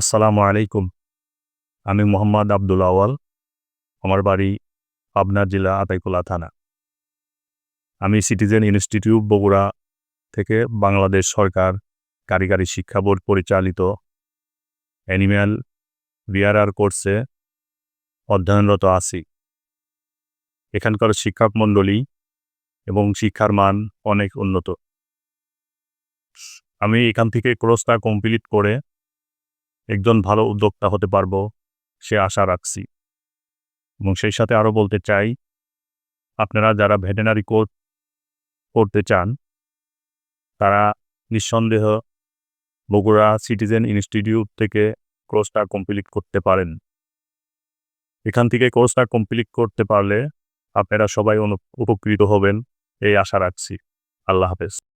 আসসালামু আলাইকুম। আমি মোহাম্মদ আব্দুল আওয়াল আমার বাড়ি পাবনা জেলা আতাইকুলা থানা আমি সিটিজেন ইনস্টিটিউট বগুড়া থেকে বাংলাদেশ সরকার কারিগরি শিক্ষা বোর্ড পরিচালিত অ্যানিম্যাল বিআরআর কোর্সে অধ্যয়নরত আছি। এখানকার শিক্ষক মণ্ডলী এবং শিক্ষার মান অনেক উন্নত। আমি এখান থেকে কোর্সটা কমপ্লিট করে একজন ভালো উদ্যোক্তা হতে পারব, সে আশা রাখছি। এবং সেই সাথে আরও বলতে চাই, আপনারা যারা ভেটেনারি কোর্স করতে চান, তারা নিঃসন্দেহ বগুড়া সিটিজেন ইনস্টিটিউট থেকে কোর্সটা কমপ্লিট করতে পারেন। এখান থেকে কোর্সটা কমপ্লিট করতে পারলে আপনারা সবাই অনু- উপকৃত হবেন, এই আশা রাখছি। আল্লাহ হাফেজ।